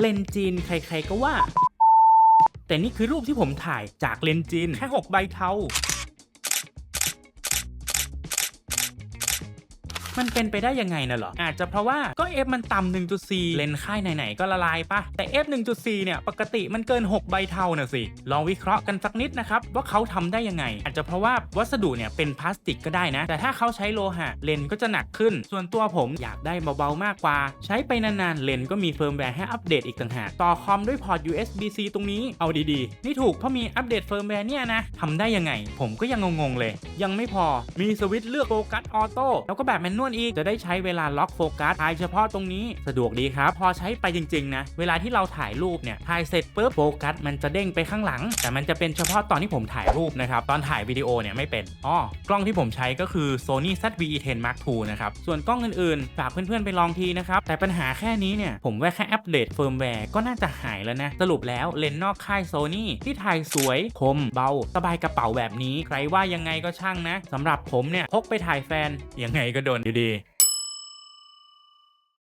เลนจีนใครๆก็ว่า แต่นี่คือรูปที่ผมถ่ายจากเลนจีนแค่6ใบเทา มันเป็นไปได้ยังไงนะเหรอ อาจจะเพราะว่าก็ f มันต่ำ1.4 เลนค่ายไหนๆก็ละลายปะแต่ f 1.4เนี่ยปกติมันเกิน 6 ใบเท่าน่ะสิ ลองวิเคราะห์กันสักนิดนะครับว่าเขาทำได้ยังไง อาจจะเพราะว่าวัสดุเนี่ยเป็นพลาสติกก็ได้นะ แต่ถ้าเขาใช้โลหะเลนก็จะหนักขึ้น ส่วนตัวผมอยากได้เบาๆมากกว่า ใช้ไปนานๆเลนก็มีเฟิร์มแวร์ให้อัปเดตอีกต่างหากต่อคอมด้วยพอร์ต USB-C ตรงนี้เอาดีๆ นี่ถูกเพราะมีอัปเดตเฟิร์มแวร์เนี่ยนะทำได้ยังไง ผมก็ยังงงๆเลย ยังไม่พอมีสวิตช์เลือกโฟกัสออโต้แล้วก็แบบแมนนวลอีกจะได้ใช้เวลาล็อกโฟกัสถ่ายเฉพาะตรงนี้สะดวกดีครับ พอใช้ไปจริง ๆ นะ เวลาที่เราถ่ายรูปเนี่ยถ่ายเสร็จปุ๊บโฟกัสมันจะเด้งไปข้างหลัง แต่มันจะเป็นเฉพาะตอนที่ผมถ่ายรูปนะครับ ตอนถ่ายวิดีโอเนี่ยไม่เป็นอ๋อกล้องที่ผมใช้ก็คือ Sony ZV-E10 Mark II นะครับส่วนกล้องอื่นๆฝากเพื่อนๆไปลองทีนะครับแต่ปัญหาแค่นี้เนี่ยผมว่าแค่อัปเดตเฟิร์มแวร์ก็น่าจะหายแล้วนะสรุปแล้วเลนส์นอกค่าย Sony ที่ถ่ายสวยคมเบา สบายกระเป๋าแบบนี้ ใครว่ายังไงก็ช่างนะสำหรับผมเนี่ยพกไปถ่ายแฟนยังไงก็โดนอยู่ดี